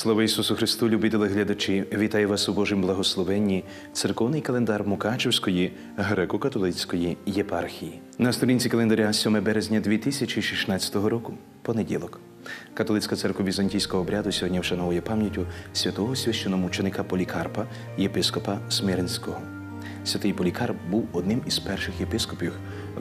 Слава Ісусу Христу, любі телеглядачі! Вітаю вас у Божому благословенні, церковний календар Мукачевської греко-католицької єпархії. На сторінці календаря 7 березня 2016 року, понеділок. Католицька церква візантійського обряду сьогодні вшановує пам'яттю святого священомученика Полікарпа, єпископа Смиренського. Святий Полікарп був одним із перших єпископів,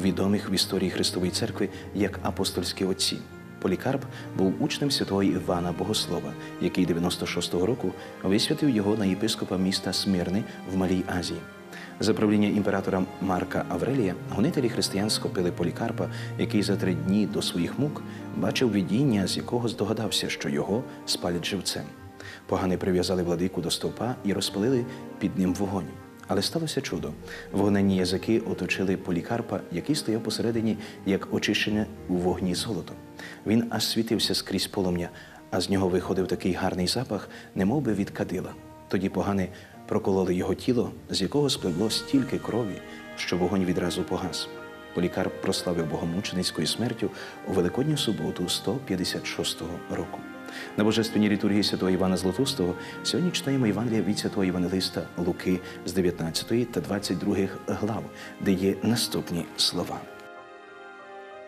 відомих в історії Христової церкви як апостольські отці. Полікарп був учнем святого Івана Богослова, який 96-го року висвятив його на єпископа міста Смирни в Малій Азії. За правління імператора Марка Аврелія гонителі християн схопили Полікарпа, який за три дні до своїх мук бачив видіння, з якого здогадався, що його спалять живцем. Погани прив'язали владику до стовпа і розпалили під ним вогонь. Але сталося чудо. Вогненні язики оточили полікарпа, який стояв посередині, як очищене у вогні золото. Він аж світився скрізь полум'я, а з нього виходив такий гарний запах, немов би від кадила. Тоді погани прокололи його тіло, з якого спливло стільки крові, що вогонь відразу погас. Полікарп прославив богомученицькою смертю у Великодню суботу 156 року. На божественній літургії святого Івана Златустого сьогодні читаємо Євангелія від святого Євангелиста Луки з 19 та 22 глав, де є наступні слова.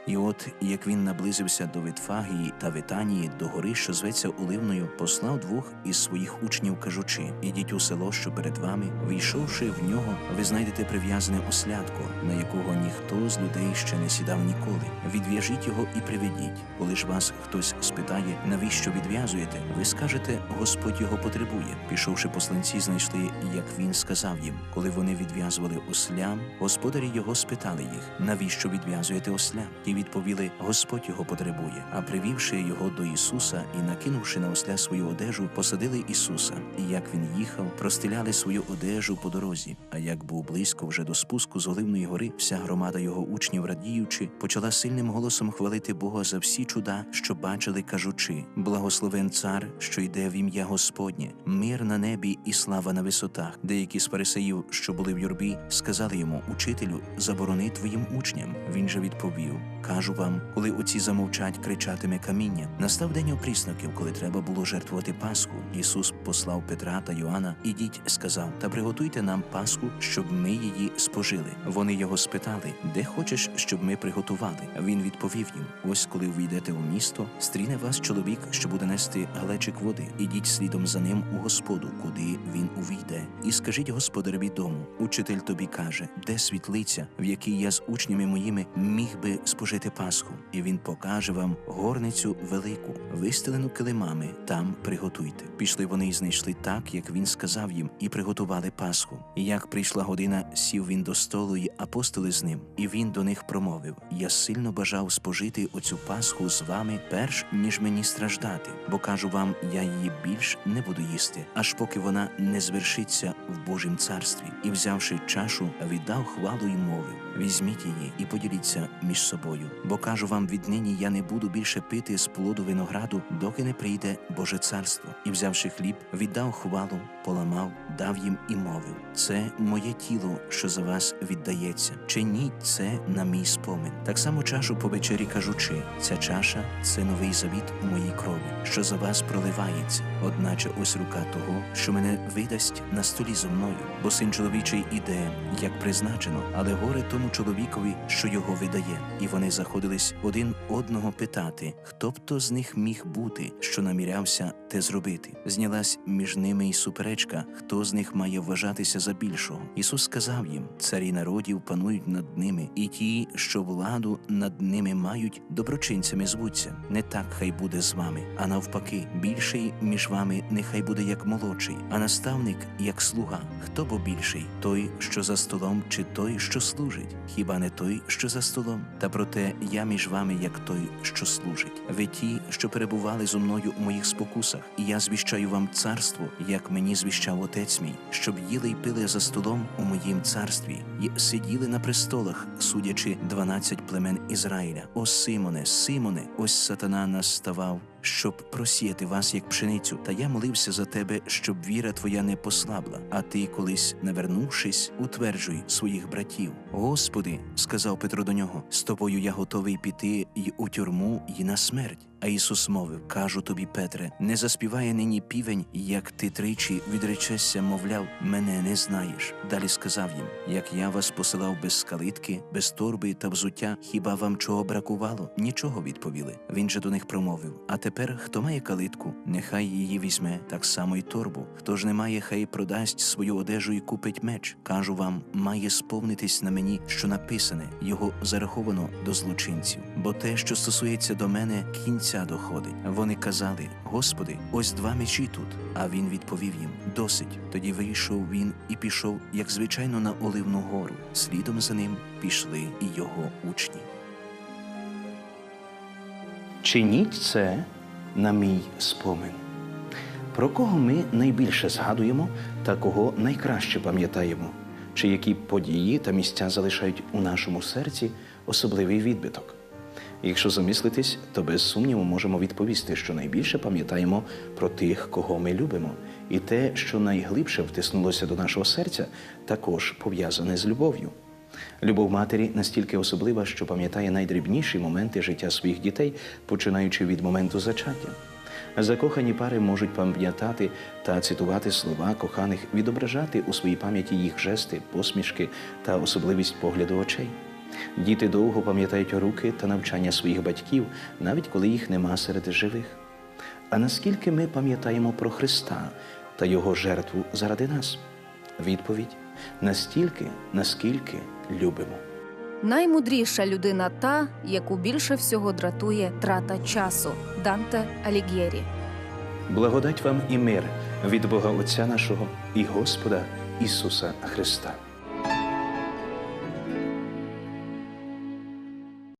І от як він наблизився до Витфагії та Витанії, до гори, що зветься Оливною, послав двох із своїх учнів, кажучи: Ідіть у село, що перед вами, війшовши в нього, ви знайдете прив'язане ослядко, на якого ніхто з людей ще не сідав ніколи. Відв'яжіть його і приведіть. Коли ж вас хтось спитає, навіщо відв'язуєте, ви скажете, Господь його потребує. Пішовши посланці, знайшли, як він сказав їм. Коли вони відв'язували ослям, господарі його спитали їх, навіщо відв'язуєте осля? Ті відповіли: Господь його потребує. А привівши його до Ісуса і накинувши на осля свою одежу, посадили Ісуса. І як він їхав, простеляли свою одежу по дорозі. А як був близько вже до спуску з Оливної гори, вся громада його учнів, радіючи, почала сильним голосом хвалити Бога за всі чуда, що бачили, кажучи: Благословен цар, що йде в ім'я Господнє, мир на небі і слава на висотах. Деякі з фарисеїв, що були в юрбі, сказали йому: Учителю, заборони твоїм учням. Він же відповів: Кажу вам, коли оці замовчать, кричатиме каміння. Настав день опрісноків, коли треба було жертвувати Пасху. Ісус послав Петра та Йоанна, ідіть, сказав, та приготуйте нам Пасху, щоб ми її спожили. Вони його спитали, де хочеш, щоб ми приготували. Він відповів їм: Ось коли війдете у місто, стріне вас чоловік, що буде нести глечик води. Ідіть слідом за ним у господу, куди він увійде, і скажіть господареві дому: Учитель тобі каже, де світлиця, в якій я з учнями моїми міг би спожити Пасху, і він покаже вам горницю велику, вистелену килимами. Там приготуйте. Пішли вони і знайшли так, як він сказав їм, і приготували Пасху. І як прийшла година, сів він до столу, і апостоли з ним, і він до них промовив: Я сильно бажав спожити оцю Пасху з вами, перш ніж мені страждати, бо кажу вам, я її більш не буду їсти, аж поки вона не звершиться в Божім царстві. І взявши чашу, віддав хвалу й мовив: Візьміть її і поділіться між собою. Бо кажу вам, віднині я не буду більше пити з плоду винограду, доки не прийде Боже царство. І взявши хліб, віддав хвалу, поламав, дав їм і мовив: Це моє тіло, що за вас віддається. Чиніть це на мій спомин. Так само чашу по вечері кажучи: ця чаша це новий завіт у моїй крові, що за вас проливається. Одначе ось рука того, що мене видасть на столі зо мною, бо син чоловічий іде, як призначено, але горе тому чоловікові, що його видає. І вони заходились один одного питати, хто б то з них міг бути, що намірявся те зробити. Знялась між ними і суперечка, хто з них має вважатися за більшого. Ісус сказав їм: царі народів панують над ними, і ті, що владу над ними мають, доброчинцями звуться. Не так хай буде з вами, а навпаки, більший між вами нехай буде як молодший, а наставник як слуга. Хто бо більший? Той, що за столом, чи той, що служить? Хіба не той, що за столом? Та проте я між вами, як той, що служить. Ви ті, що перебували зо мною у моїх спокусах, і я звіщаю вам царство, як мені звіщав отець мій, щоб їли й пили за столом у моїм царстві, і сиділи на престолах, судячи дванадцять племен Ізраїля. О Симоне, Симоне, ось сатана наставав. Щоб просіяти вас як пшеницю, та я молився за тебе, щоб віра твоя не послабла. А ти, колись навернувшись, утверджуй своїх братів. Господи, сказав Петро до нього, з тобою я готовий піти й у тюрму, й на смерть. А Ісус мовив: Кажу тобі, Петре, не заспіває нині півень, як ти тричі відречешся, мовляв, мене не знаєш. Далі сказав їм: Як я вас посилав без скалитки, без торби та взуття, хіба вам чого бракувало? Нічого відповіли. Він же до них промовив: А тепер, хто має калитку, нехай її візьме, так само й торбу. Хто ж не має, хай продасть свою одежу і купить меч. Кажу вам, має сповнитись на мені, що написане, його зараховано до злочинців. Бо те, що стосується до мене, кінця доходить. Вони казали: Господи, ось два мечі тут. А він відповів їм: Досить. Тоді вийшов він і пішов, як звичайно, на Оливну гору. Слідом за ним пішли і його учні. Чиніть це на мій спомин. Про кого ми найбільше згадуємо та кого найкраще пам'ятаємо, чи які події та місця залишають у нашому серці особливий відбиток. Якщо замислитись, то без сумніву можемо відповісти, що найбільше пам'ятаємо про тих, кого ми любимо, і те, що найглибше втиснулося до нашого серця, також пов'язане з любов'ю. Любов матері настільки особлива, що пам'ятає найдрібніші моменти життя своїх дітей, починаючи від моменту зачаття. Закохані пари можуть пам'ятати та цитувати слова коханих, відображати у своїй пам'яті їх жести, посмішки та особливість погляду очей. Діти довго пам'ятають руки та навчання своїх батьків, навіть коли їх нема серед живих. А наскільки ми пам'ятаємо про Христа та Його жертву заради нас? Відповідь настільки, наскільки любимо. Наймудріша людина та, яку більше всього дратує трата часу Данте Алігєрі. Благодать вам і мир від Бога Отця нашого і Господа Ісуса Христа.